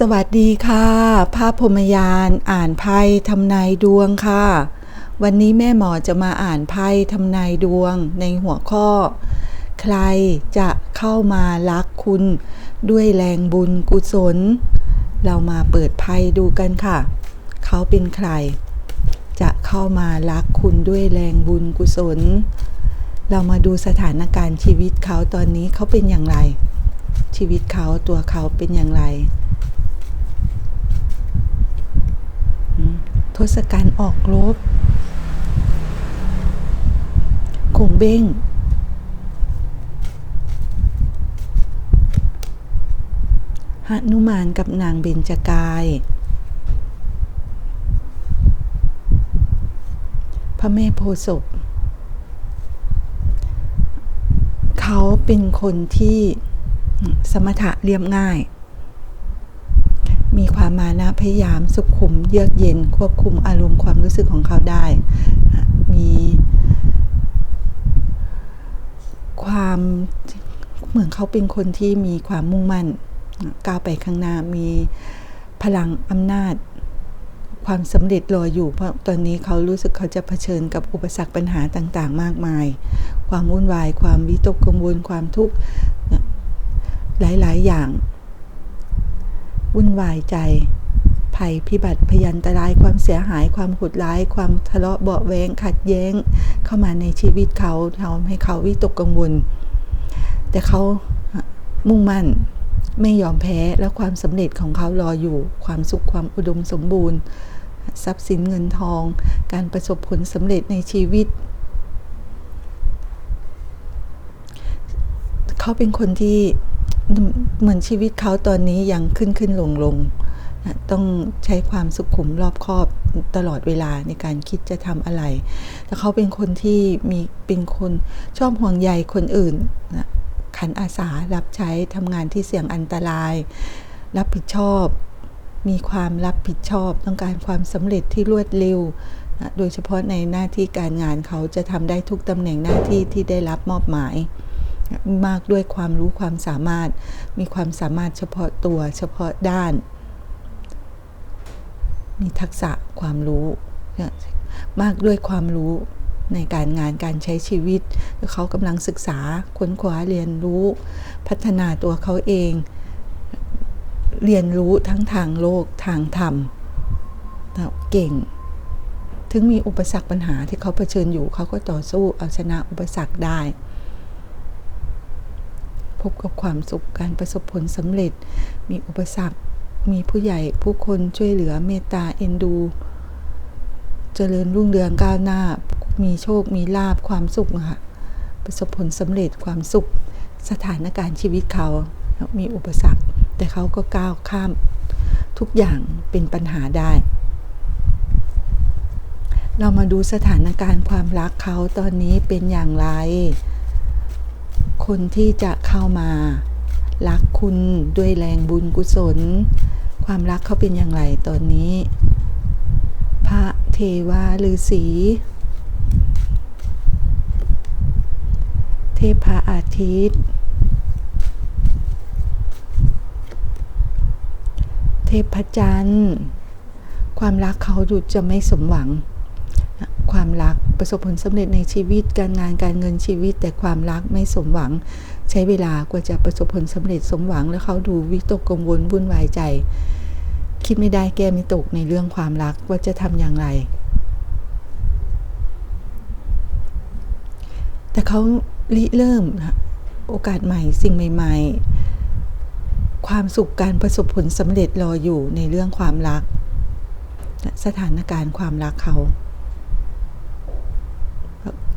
สวัสดีค่ะ ภาพพรมยานอ่านไพ่ทำนายดวงค่ะ วันนี้แม่หมอจะมาอ่านไพ่ทำนายดวงในหัวข้อ ใครจะเข้ามารักคุณ ด้วยแรงบุญกุศล เรามาเปิดไพ่ดูกันค่ะ เขาเป็นใคร จะเข้ามารักคุณด้วยแรงบุญกุศล เรามาดูสถานการณ์ชีวิตเขาตอนนี้เขาเป็นอย่างไร ชีวิตเขาตัวเขาเป็นอย่างไร ทศกัณฐ์ออกรบคงเบ้ง หนุมานกับนางเบญจกาย พระแม่โพศพเขาเป็นคนที่สมถะเรียบง่าย มีความมานะ พยายามสุขุมเยือกเย็น ควบคุมอารมณ์ความรู้สึกของเขาได้ มีความเหมือนเขาเป็นคนที่มีความมุ่งมั่นก้าวไปข้างหน้ามีพลังอำนาจ ความสำเร็จรออยู่ เพราะตอนนี้เขารู้สึกเขาจะเผชิญกับอุปสรรคปัญหาต่าง ๆ มากมาย ความวุ่นวาย ความวิตกกังวลความทุกข์หลาย ๆ อย่าง วุ่นวายใจ ภัยพิบัติพยันตรายความเสียหายความหุดร้าย ความทะเลาะเบาแวงขัดแย้ง เข้ามาในชีวิตเขาทำให้เขาวิตกกังวล แต่เขามุ่งมั่นไม่ยอมแพ้และความสำเร็จของเขารออยู่ความสุขความอุดมสมบูรณ์ ทรัพย์สินเงินทอง การประสบผลสำเร็จในชีวิต เขาเป็นคนที่เหมือนชีวิตเขาตอนนี้ยังขึ้นขึ้นลงลง ต้องใช้ความสุขุมรอบคอบตลอดเวลาในการคิดจะทำอะไร แต่เขาเป็นคนที่มีเป็นคนชอบห่วงใยคนอื่นนะขันอาสารับใช้ทำงานที่เสี่ยงอันตราย รับผิดชอบ มีความรับผิดชอบ ต้องการความสำเร็จที่รวดเร็วนะโดยเฉพาะในหน้าที่การงานเขาจะทำได้ทุกตำแหน่งหน้าที่ที่ได้รับมอบหมายมากด้วยความรู้ความสามารถ มีความสามารถเฉพาะตัวเฉพาะด้าน มีทักษะความรู้มากด้วยความรู้ในการงานการใช้ชีวิต เขากำลังศึกษาค้นคว้าเรียนรู้ พัฒนาตัวเขาเอง เรียนรู้ทั้งทางโลกทางธรรมเก่ง ถึงมีอุปสรรคปัญหาที่เขาเผชิญอยู่เขาก็ต่อสู้เอาชนะอุปสรรคได้ พบกับความสุขการประสบผลสำเร็จ มีอุปสรรค มีผู้ใหญ่ผู้คนช่วยเหลือเมตตาเอ็นดู เจริญรุ่งเรืองก้าวหน้า มีโชคมีลาบความสุขค่ะประสบผลสำเร็จความสุข สถานการณ์ชีวิตเขา มีอุปสรรค แต่เขาก็ก้าวข้ามทุกอย่างเป็นปัญหาได้ เรามาดูสถานการณ์ความรักเขาตอนนี้เป็นอย่างไร คนที่จะเข้ามารักคุณด้วยแรงบุญกุศล ความรักเขาเป็นอย่างไรตอนนี้ พระเทวาฤาษีเทพะอาทิตย์ เทพจันทร์ ความรักเขาดูจะไม่สมหวัง ความรักประสบผลสำเร็จในชีวิตการงานการเงินชีวิต แต่ความรักไม่สมหวัง ใช้เวลากว่าจะประสบผลสำเร็จสมหวังแล้วเขาดูวิตกกังวลวุ่นวายใจ คิดไม่ได้แก้ไม่ตกในเรื่องความรักว่าจะทำอย่างไร แต่เขาริเริ่มโอกาสใหม่สิ่งใหม่ ๆ ความสุขการประสบผลสำเร็จรออยู่ในเรื่องความรัก สถานการณ์ความรักเขา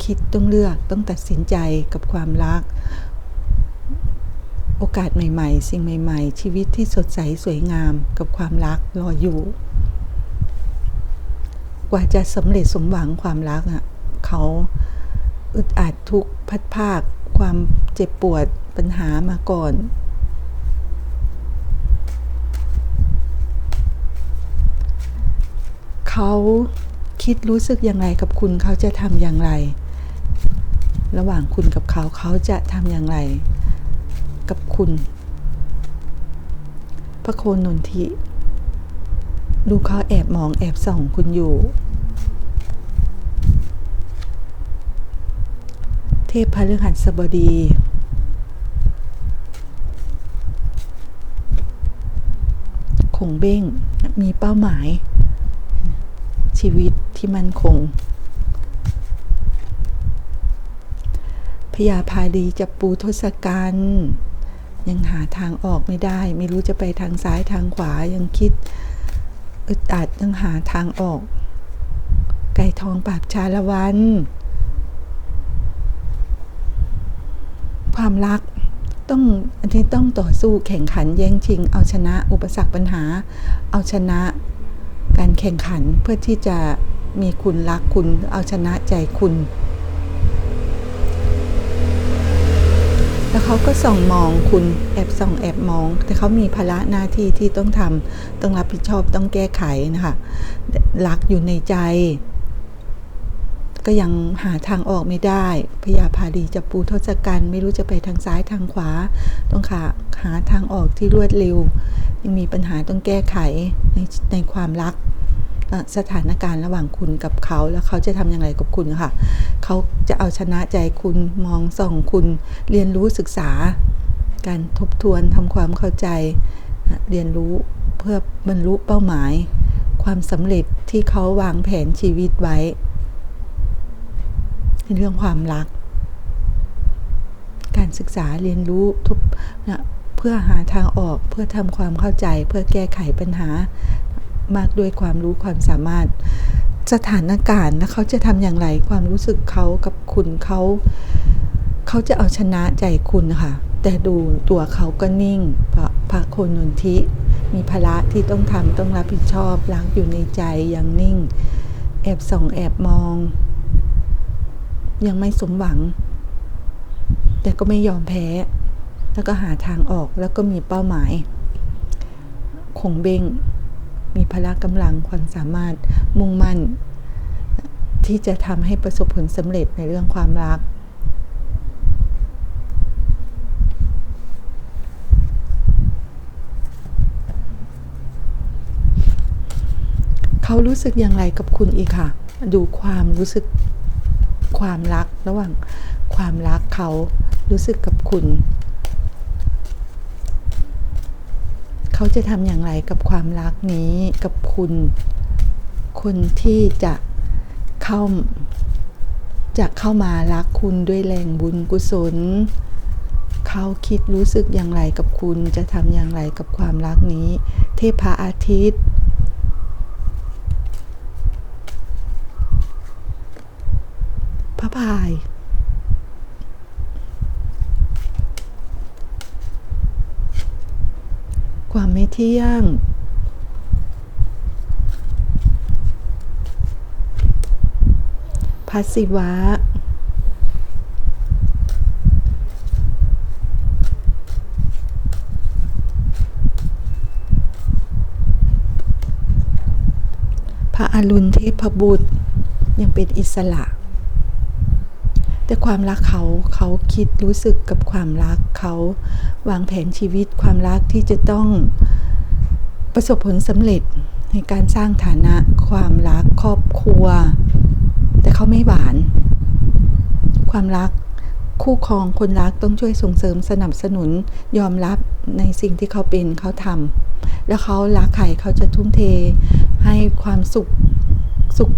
คิดต้องเลือกต้องตัดสินใจกับความรัก โอกาสใหม่ๆ สิ่งใหม่ ๆ ชีวิตที่สดใสสวยงามกับความรักรออยู่ กว่าจะสำเร็จสมหวังความรักอะเขาอึดอัดทุกพัดภาค ความเจ็บปวดปัญหามาก่อน เขาคิดรู้สึกอย่างไรกับคุณเขาจะทำอย่างไร ระหว่างคุณกับเขาเขาจะทำอย่างไร กับคุณ พระโคนนทิ ดูเขาแอบมองแอบส่องคุณอยู่ เทพพฤหัสบดีคงเบ้งมีเป้าหมาย ชีวิตที่มั่นคงพยาพาดีจะปูทศกัณฐ์ ยังหาทางออกไม่ได้ ไม่รู้จะไปทางซ้ายทางขวายังคิดอึดอัดยังหาทางออก ไก่ทองปราบชาละวัน ความรักต้องอันนี้ต้องต่อสู้แข่งขันแย่งชิง เอาชนะอุปสรรคปัญหา เอาชนะการแข่งขันเพื่อที่จะมีคุณรักคุณ เอาชนะใจคุณ แล้วเขาก็ส่องมองคุณแอบส่องแอบมอง แต่เขามีภาระหน้าที่ที่ต้องทำต้องรับผิดชอบต้องแก้ไขนะคะรักอยู่ในใจ ก็ยังหาทางออกไม่ได้พยาพาดีจะปูทศกัณฐ์ไม่รู้จะไปทางซ้ายทางขวา ต้องหาหาทางออกที่รวดเร็วยังมีปัญหาต้องแก้ไขในในความรัก สถานการณ์ระหว่างคุณกับเขาแล้วเขาจะทำอย่างไรกับคุณค่ะเขาจะเอาชนะใจคุณมองส่องคุณเรียนรู้ศึกษา การทบทวนทำความเข้าใจ เรียนรู้เพื่อบรรลุเป้าหมาย ความสำเร็จที่เขาวางแผนชีวิตไว้ในเรื่องความรัก การศึกษาเรียนรู้ทุกนะเพื่อหาทางออกเพื่อทำความเข้าใจเพื่อแก้ไขปัญหา มากด้วยความรู้ความสามารถสถานการณ์แล้วเขาจะทำอย่างไรความรู้สึกเขากับคุณเขาเขาจะเอาชนะใจคุณค่ะ แต่ดูตัวเขาก็นิ่งพระพระโคนนทิ มีภาระที่ต้องทำต้องรับผิดชอบรักอยู่ในใจยังนิ่ง แอบส่องแอบมอง ยังไม่สมหวัง แต่ก็ไม่ยอมแพ้ แล้วก็หาทางออกแล้วก็มีเป้าหมาย คงเบง มีพละกำลังความสามารถมุ่งมั่น ที่จะทำให้ประสบผลสำเร็จในเรื่องความรัก เขารู้สึกอย่างไรกับคุณอีกค่ะ ดูความรู้สึกความรักระหว่างความรักเขารู้สึกกับคุณ เขาจะทำอย่างไรกับความรักนี้กับคุณ คนที่จะเข้าจะเข้ามารักคุณด้วยแรงบุญกุศล เขาคิดรู้สึกอย่างไรกับคุณจะทำอย่างไรกับความรักนี้ เทพาอาทิตย์พระพาย ความไม่เที่ยง พัสิวะ พระอรุณเทพบุตรยังเป็นอิสระ แต่ความรักเขาเขาคิดรู้สึกกับความรักเขาวางแผนชีวิตความรักที่จะต้องประสบผลสำเร็จในการสร้างฐานะความรักครอบครัว แต่เขาไม่หวาน ความรักคู่ครองคนรักต้องช่วยส่งเสริมสนับสนุนยอมรับในสิ่งที่เขาเป็นเขาทำแล้วเขารักใครเขาจะทุ่มเทให้ความสุขสุข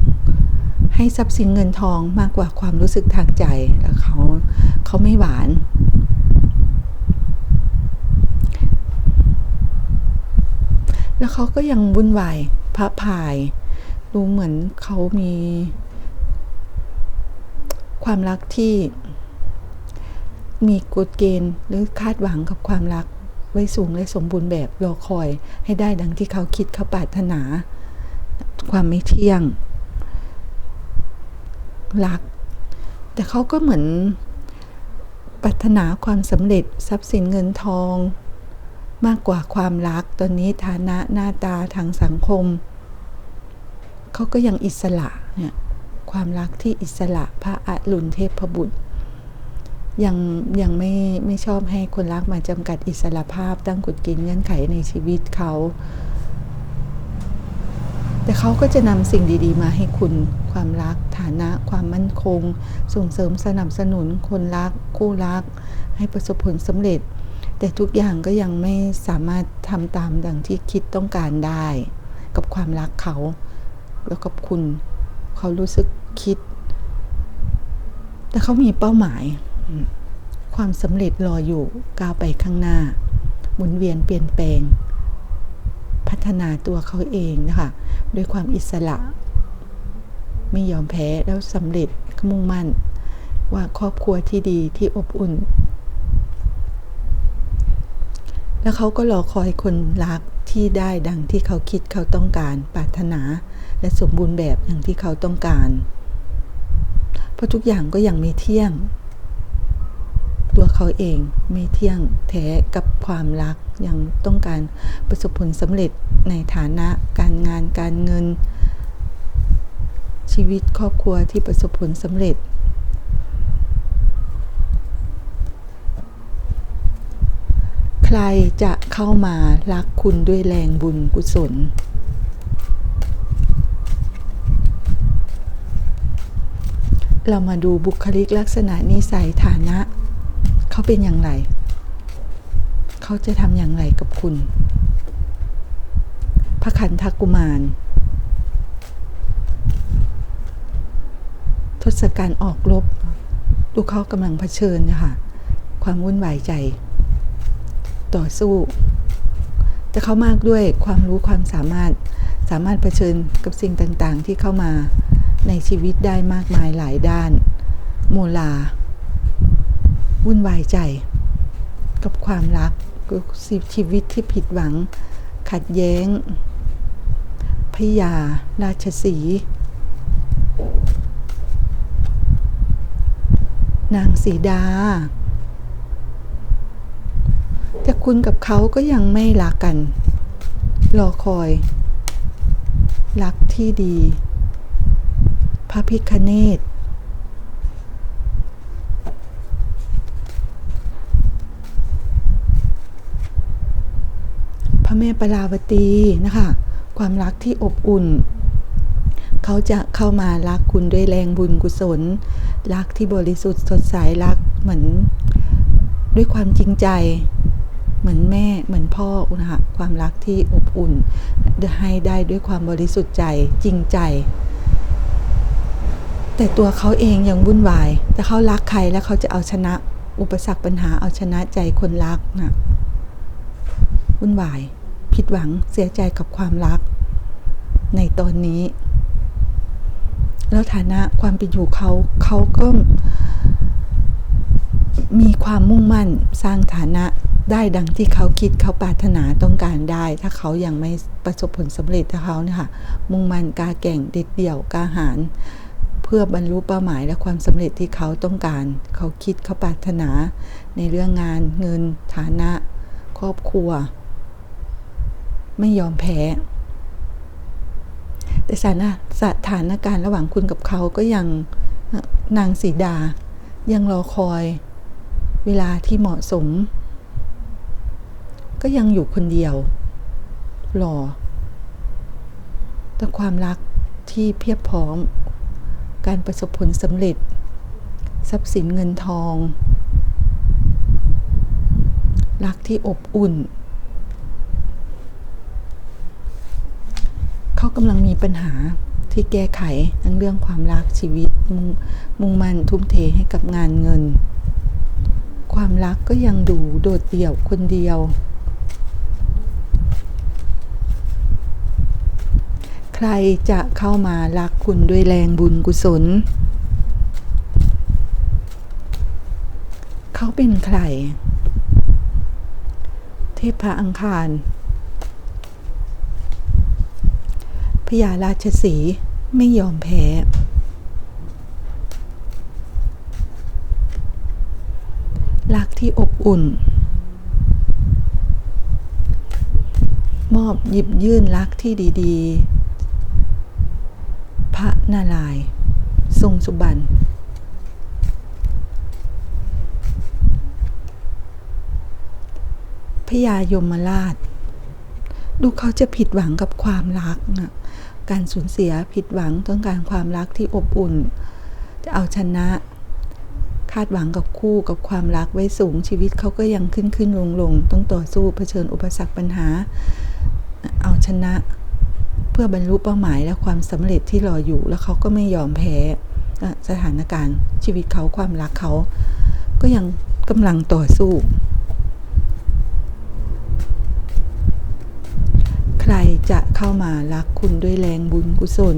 ให้ทรัพย์สินเงินทองมากกว่าความรู้สึกทางใจแล้วเขาเขาไม่หวานแล้วเขาก็ยังวุ่นวายพระพาย ดูเหมือนเขามี ความรักที่มีกฎเกณฑ์หรือคาดหวังกับความรัก ไว้สูงและสมบูรณ์แบบรอคอยให้ได้ดังที่เขาคิดเขาปรารถนา ความไม่เที่ยง รัก แต่เขาก็เหมือนปรารถนาความสำเร็จทรัพย์สินเงินทอง มากกว่าความรักตอนนี้ฐานะหน้าตาทางสังคม เขาก็ยังอิสระเนี่ยความรักที่อิสระพระอรุณเทพบุตร ยังยังไม่ไม่ชอบให้คนรักมาจำกัดอิสระภาพตั้งกฎเกณฑ์เงื่อนไขในชีวิตเขา แต่เขาก็จะนำสิ่งดี ๆ มาให้คุณ ความรัก ฐานะความมั่นคง ส่งเสริมสนับสนุนคนรัก คู่รัก ให้ประสบผลสำเร็จ แต่ทุกอย่างก็ยังไม่สามารถทำตามดังที่คิดต้องการได้ กับความรักเขา แล้วกับคุณ เขารู้สึกคิด แต่เขามีเป้าหมาย ความสำเร็จรออยู่ก้าวไปข้างหน้าหมุนเวียนเปลี่ยนแปลงพัฒนาตัวเขาเองนะคะด้วยความอิสระ ไม่ยอมแพ้แล้วสำเร็จมุ่งมั่น ว่าครอบครัวที่ดีที่อบอุ่น แล้วเขาก็รอคอยคนรักที่ได้ดังที่เขาคิดเขาต้องการปรารถนาและสมบูรณ์แบบอย่างที่เขาต้องการ เพราะทุกอย่างก็ยังไม่เที่ยง ตัวเขาเองไม่เที่ยงแท้กับความรักยังต้องการประสบผลสำเร็จในฐานะการงานการเงิน ชีวิตครอบครัวที่ประสบผลสำเร็จ ใครจะเข้ามารักคุณด้วยแรงบุญกุศล เรามาดูบุคลิกลักษณะนิสัยฐานะ เขาเป็นอย่างไร เขาจะทำอย่างไรกับคุณพระขันธกุมาร ทศกัณฐ์ออกรบดูเขากำลังเผชิญนะคะความวุ่นวายใจ ต่อสู้แต่เขามากด้วยความรู้ความสามารถสามารถเผชิญกับสิ่งต่างๆ ที่เข้ามาในชีวิตได้มากมายหลายด้าน โมลา วุ่นวายใจ กับความรักกับชีวิตที่ผิดหวัง ขัดแย้งพยาราชสี นางสีดา แต่คุณกับเขาก็ยังไม่รักกัน รอคอย รักที่ดี พระพิคเนตพระแม่ปราวตีนะคะ ความรักที่อบอุ่น เขาจะเข้ามารักคุณด้วยแรงบุญกุศล รักที่บริสุทธิ์สดใสรักเหมือนด้วยความจริงใจ เหมือนแม่เหมือนพ่อนะคะความรักที่อบอุ่นให้ได้ด้วยความบริสุทธิ์ใจจริงใจ แต่ตัวเขาเองยังวุ่นวาย แต่เขารักใครแล้วเขาจะเอาชนะอุปสรรคปัญหาเอาชนะใจคนรักนะวุ่นวาย ผิดหวังเสียใจกับความรัก ในตอนนี้ แล้วฐานะความเป็นอยู่เขาเขาก็มีความมุ่งมั่นสร้างฐานะได้ดังที่เขาคิดเขาปรารถนาต้องการได้ ถ้าเขายังไม่ประสบผลสำเร็จถ้าเขาเนี่ยค่ะมุ่งมั่นกาแก่งเด็ดเดี่ยวกาหารเพื่อบรรลุเป้าหมายและความสำเร็จที่เขาต้องการ เขาคิดเขาปรารถนา ในเรื่องงานเงินฐานะ ครอบครัว ไม่ยอมแพ้ แต่สถานะสถานการณ์ระหว่างคุณกับเขาก็ยังนางสีดา ยังรอคอยเวลาที่เหมาะสม ก็ยังอยู่คนเดียวรอแต่ความรักที่เพียบพร้อม การประสบผลสำเร็จ ทรัพย์สินเงินทอง รักที่อบอุ่น เขา กำลังมีปัญหาที่แก้ไขทั้งเรื่องความรักชีวิตมุงมุ่งมั่นทุ่มเทให้กับงานเงิน ความรักก็ยังดูโดดเดี่ยวคนเดียว ใครจะเข้ามารักคุณด้วยแรงบุญกุศล เขาเป็นใคร เทพพระอังคาร พญาราชสีไม่ยอมแพ้ รักที่อบอุ่น มอบหยิบยื่นรักที่ดีๆ พระนารายณ์ทรงสุบันพญายมราช ดูเขาจะผิดหวังกับความรักน่ะ การสูญเสียผิดหวังต้องการความรักที่อบอุ่น จะเอาชนะ คาดหวังกับคู่กับความรักไว้สูงชีวิตเขาก็ยังขึ้นขึ้นลงลงต้องต่อสู้เผชิญอุปสรรคปัญหา เอาชนะ เพื่อบรรลุเป้าหมายและความสำเร็จที่รออยู่แล้วเขาก็ไม่ยอมแพ้สถานการณ์ชีวิตเขาความรักเขาก็ยังกำลังต่อสู้ ใค รจะเข้ามารักคุณด้วยแรงบุญกุศล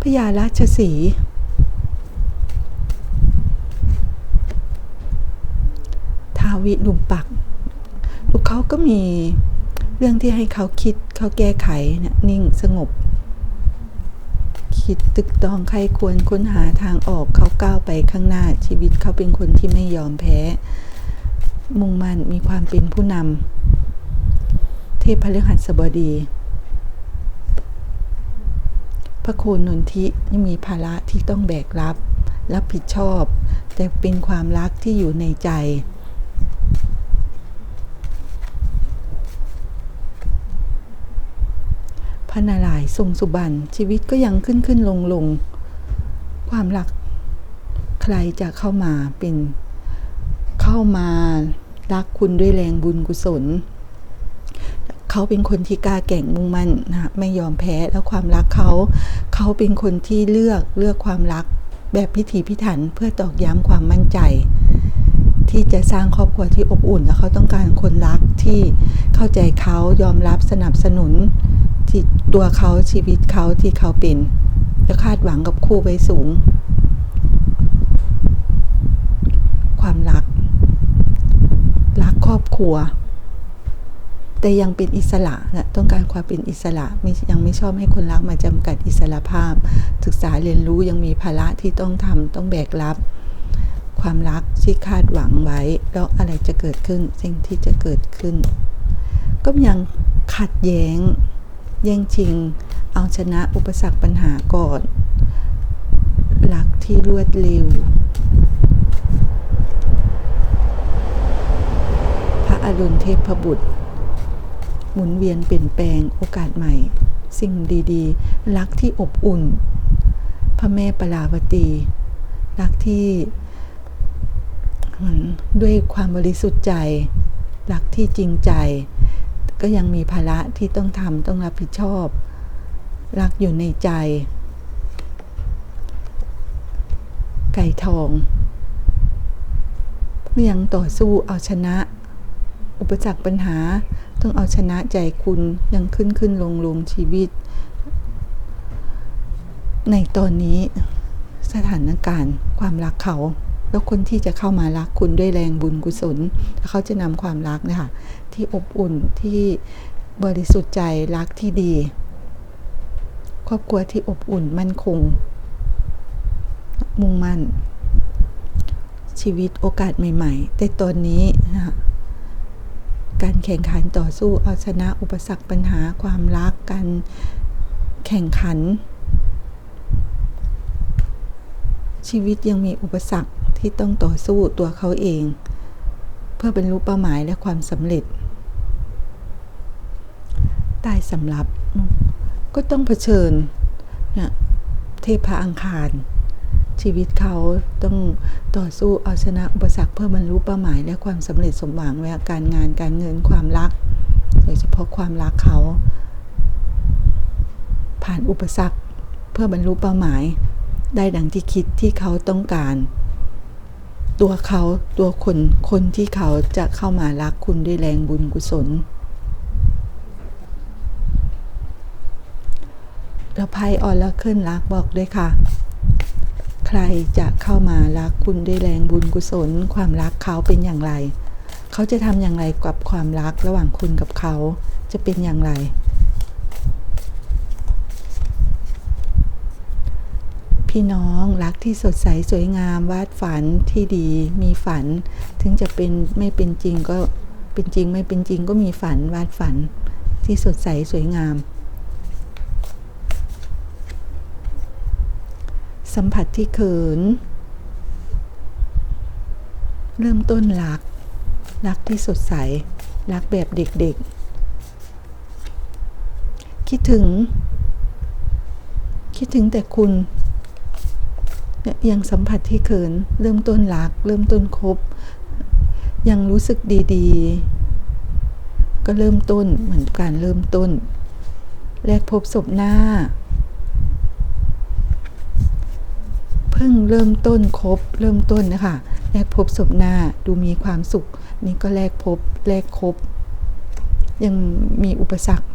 พญาราชสีทาวิลุมปักลูกเขาก็มีเรื่องที่ให้เขาคิดเขาแก้ไขนะนิ่งสงบ คิดตึกตองใครควรค้นหาทางออกเขาก้าวไปข้างหน้าชีวิตเขาเป็นคนที่ไม่ยอมแพ้ มุ่งมั่นมีความเป็นผู้นำ ทพพฤหัสบดี พระโคนนนทิยังมีภาระที่ต้องแบกรับ รับผิดชอบ แต่เป็นความรักที่อยู่ในใจ พระนารายณ์ทรงสุบรรณชีวิตก็ยังขึ้นขึ้นลงลงความรักใครจะเข้ามาเป็นเข้ามารักคุณด้วยแรงบุญกุศล เขาเป็นคนที่กล้าแก่งมุ่งมั่นนะไม่ยอมแพ้แล้วความรักเขาเขาเป็นคนที่เลือกเลือกความรักแบบพิถีพิถันเพื่อตอกย้ำความมั่นใจ ที่จะสร้างครอบครัวที่อบอุ่น และเขาต้องการคนรักที่เข้าใจเขายอมรับสนับสนุนที่ตัวเขาชีวิตเขาที่เขาเป็นจะคาดหวังกับคู่ไว้สูง ความรัก รักครอบครัว แต่ยังเป็นอิสระนะต้องการความเป็นอิสระไม่ยังไม่ชอบให้คนรักมาจำกัดอิสระภาพ ศึกษาเรียนรู้ยังมีภาระที่ต้องทำต้องแบกรับ ความรักที่คาดหวังไว้ แล้วอะไรจะเกิดขึ้นสิ่งที่จะเกิดขึ้น ก็ยังขัดแย้งแย่งชิง เอาชนะอุปสรรคปัญหาก่อน หลักที่รวดเร็วพระอรุณเทพบุตร หมุนเวียนเปลี่ยนแปลงโอกาสใหม่ สิ่งดีๆ รักที่อบอุ่น พระแม่ปราวตี รักที่ด้วยความบริสุทธิ์ใจ รักที่จริงใจ ก็ยังมีภาระที่ต้องทำต้องรับผิดชอบ รักอยู่ในใจ ไก่ทองยังต่อสู้เอาชนะ อุปสรรคปัญหา ต้องเอาชนะใจคุณยังขึ้นขึ้นลงลงชีวิต ในตอนนี้สถานการณ์ความรักเขา แล้วคนที่จะเข้ามารักคุณด้วยแรงบุญกุศล เขาจะนำความรักนะคะที่อบอุ่นที่บริสุทธิ์ใจรักที่ดี ครอบครัวที่อบอุ่นมั่นคง มุ่งมั่น ชีวิตโอกาสใหม่ ๆ แต่ตอนนี้นะคะ การแข่งขันต่อสู้เอาชนะอุปสรรคปัญหาความรักการแข่งขัน ชีวิตยังมีอุปสรรคที่ต้องต่อสู้ตัวเขาเอง เพื่อบรรลุเป้าหมายและความสำเร็จตายสำหรับก็ต้องเผชิญเนี่ยเทพอังคาร ชีวิตเขาต้องต่อสู้เอาชนะอุปสรรคเพื่อบรรลุเป้าหมายและความสำเร็จสมหวังในการงานการเงินความรัก โดยเฉพาะความรักเขา ผ่านอุปสรรคเพื่อบรรลุเป้าหมาย ได้ดังที่คิดที่เขาต้องการ ตัวเขาตัวคนคนที่เขาจะเข้ามารักคุณด้วยแรงบุญกุศลแล้วไพ่ออลเคิลรักบอกด้วยค่ะ ใครจะเข้ามารักคุณด้วยแรงบุญกุศล ความรักเขาเป็นอย่างไร เขาจะทำอย่างไรกับความรักระหว่างคุณกับเขาจะเป็นอย่างไร พี่น้องรักที่สดใสสวยงามวาดฝันที่ดีมีฝัน ถึงจะเป็นไม่เป็นจริงก็เป็นจริงไม่เป็นจริงก็มีฝันวาดฝันที่สดใสสวยงาม สัมผัสที่เขิน เริ่มต้นรัก รักที่สดใส รักแบบเด็กๆ คิดถึง คิดถึงแต่คุณ ยังสัมผัสที่เขิน เริ่มต้นรัก เริ่มต้นคบ ยังรู้สึกดีๆ ก็เริ่มต้นเหมือนการเริ่มต้น แรกพบศพหน้า เพิ่งเริ่มต้นคบเริ่มต้นนะคะแรกพบศพหน้าดูมีความสุข นี่ก็แรกพบแรกคบ ยังมีอุปสรรค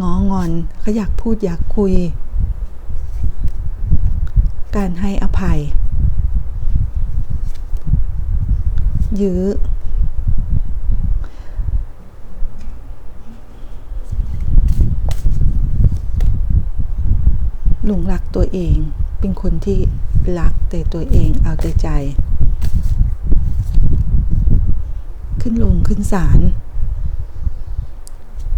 งองอนเขาอยากพูดอยากคุย การให้อภัย ยื้อ หลงรักตัวเอง เป็นคนที่รักแต่ตัวเองเอาแต่ใจ ขึ้นลงขึ้นศาล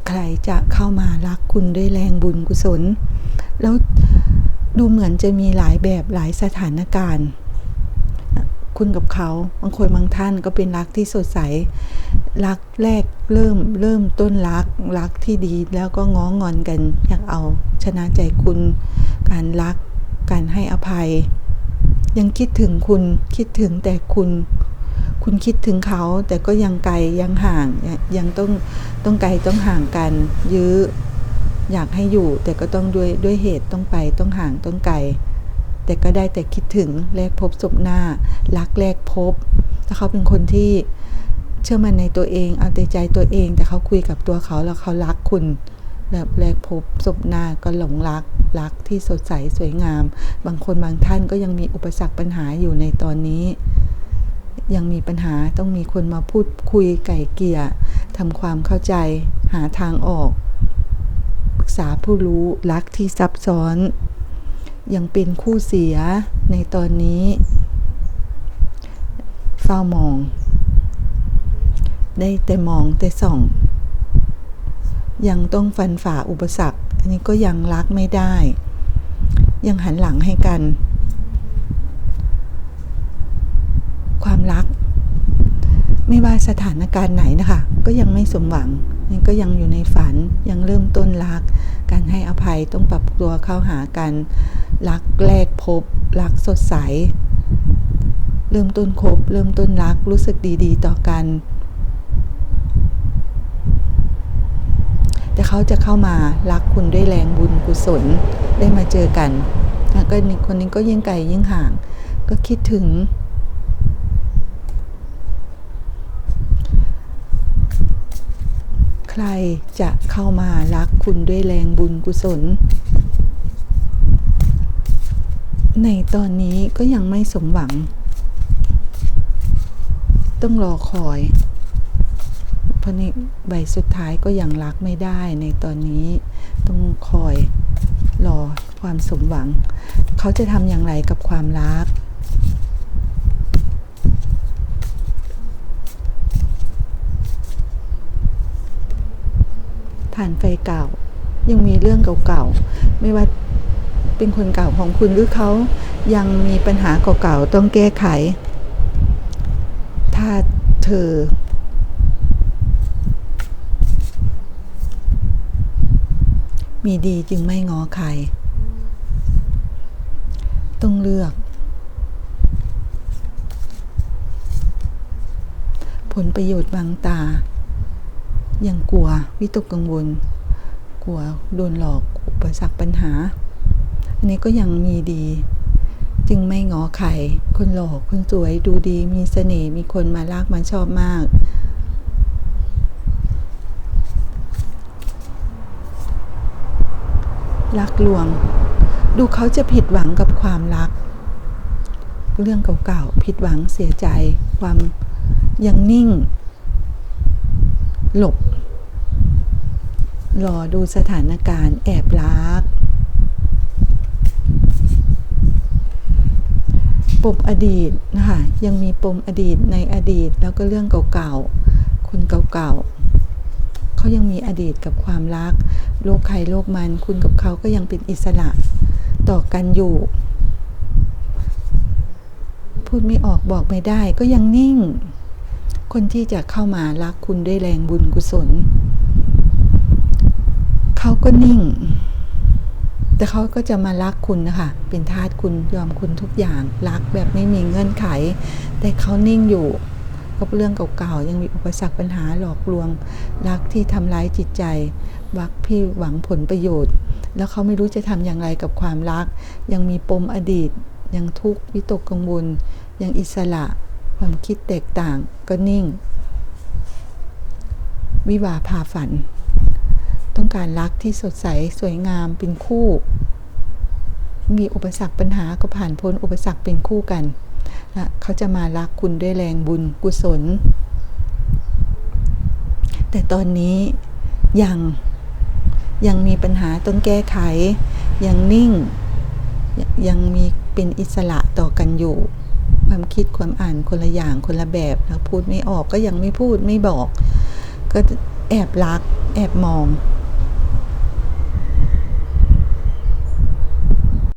ใครจะเข้ามารักคุณด้วยแรงบุญกุศล แล้วดูเหมือนจะมีหลายแบบหลายสถานการณ์ คุณกับเขาบางคนบางท่านก็เป็นรักที่สดใส รักแรกเริ่มเริ่มต้นรักรักที่ดีแล้วก็ง้องอนกันอยากเอาชนะใจคุณ การรัก การให้อภัย ยังคิดถึงคุณคิดถึงแต่คุณ คุณคิดถึงเขาแต่ก็ยังไกลยังห่างยังต้องต้องไกลต้องห่างกัน ยื้ออยากให้อยู่แต่ก็ต้องด้วยด้วยเหตุต้องไปต้องห่างต้องไกลแต่ก็ได้แต่คิดถึงแรกพบศพหน้า รักแรกพบ ถ้าเขาเป็นคนที่เชื่อมั่นในตัวเองเอาใจใจตัวเอง แต่เขาคุยกับตัวเขาแล้วเขารักคุณ แบบแรกพบศพนาก็หลงรักรักที่สดใสสวยงาม บางคนบางท่านก็ยังมีอุปสรรคปัญหาอยู่ในตอนนี้ ยังมีปัญหาต้องมีคนมาพูดคุยไก่เกี่ยทำความเข้าใจ หาทางออกปรึกษาผู้รู้รักที่ซับซ้อน ยังเป็นคู่เสียในตอนนี้เฝ้ามอง ได้แต่มองแต่ส่อง ยังต้องฟันฝ่าอุปสรรค อันนี้ก็ยังรักไม่ได้ ยังหันหลังให้กัน ความรัก ไม่ว่าสถานการณ์ไหนนะคะ ก็ยังไม่สมหวังนี่ก็ยังอยู่ในฝันยังเริ่มต้นรัก การให้อภัยต้องปรับตัวเข้าหากัน รักแรกพบ รักสดใส เริ่มต้นคบ เริ่มต้นรักรู้สึกดีๆ ต่อกัน แต่เขาจะเข้ามารักคุณด้วยแรงบุญกุศลได้มาเจอกันแล้วก็คนนี้ก็ยิ่งไกลยิ่งห่าง ก็คิดถึง ใครจะเข้ามารักคุณด้วยแรงบุญกุศล ในตอนนี้ก็ยังไม่สมหวัง ต้องรอคอย ราะนี่ใบสุดท้ายก็ยังรักไม่ได้ในตอนนี้ ต้องคอยรอความสมหวัง เขาจะทำอย่างไรกับความรักผ่านไฟเก่า ยังมีเรื่องเก่าๆ ไม่ว่าเป็นคนเก่าของคุณหรือเขายังมีปัญหาเก่าๆ ต้องแก้ไข ถ้าเธอ มีดีจึงไม่งอใคร ต้องเลือก ผลประโยชน์บางตา ยังกลัววิตกกังวล กลัวโดนหลอกอุปสรรคปัญหา อันนี้ก็ยังมีดี จึงไม่งอไข่คนหลอกคนสวยดูดีมีเสน่ห์มีคนมาลากมาชอบมาก รักลวง ดูเขาจะผิดหวังกับความรัก เรื่องเก่าๆผิดหวังเสียใจ ความยังนิ่ง หลบรอดูสถานการณ์แอบรักปมอดีตนะคะยังมีปมอดีตในอดีตแล้วก็เรื่องเก่าๆคุณเก่าๆ เขายังมีอดีตกับความรัก โลกใครโลกมัน คุณกับเขาก็ยังเป็นอิสระต่อกันอยู่ พูดไม่ออกบอกไม่ได้ก็ยังนิ่ง คนที่จะเข้ามารักคุณด้วยแรงบุญกุศล เขาก็นิ่ง แต่เขาก็จะมารักคุณนะคะ เป็นทาสคุณยอมคุณทุกอย่าง รักแบบไม่มีเงื่อนไข แต่เขานิ่งอยู่ กับเรื่องเก่าๆ ยังมีอุปสรรคปัญหาหลอกลวง รักที่ทำร้ายจิตใจรักที่หวังผลประโยชน์ แล้วเขาไม่รู้จะทำอย่างไรกับความรัก ยังมีปมอดีต ยังทุกข์วิตกกังวล ยังอิสระ ความคิดแตกต่างก็นิ่ง วิวาพาฝัน ต้องการรักที่สดใสสวยงามเป็นคู่ มีอุปสรรคปัญหาก็ผ่านพ้นอุปสรรคเป็นคู่กัน เขาจะมารักคุณด้วยแรงบุญกุศล แต่ตอนนี้ยังยังมีปัญหาต้องแก้ไข ยังนิ่ง ยังมีเป็นอิสระต่อกันอยู่ ความคิดความอ่านคนละอย่างคนละแบบแล้วพูดไม่ออกก็ยังไม่พูดไม่บอก ก็แอบรัก แอบมอง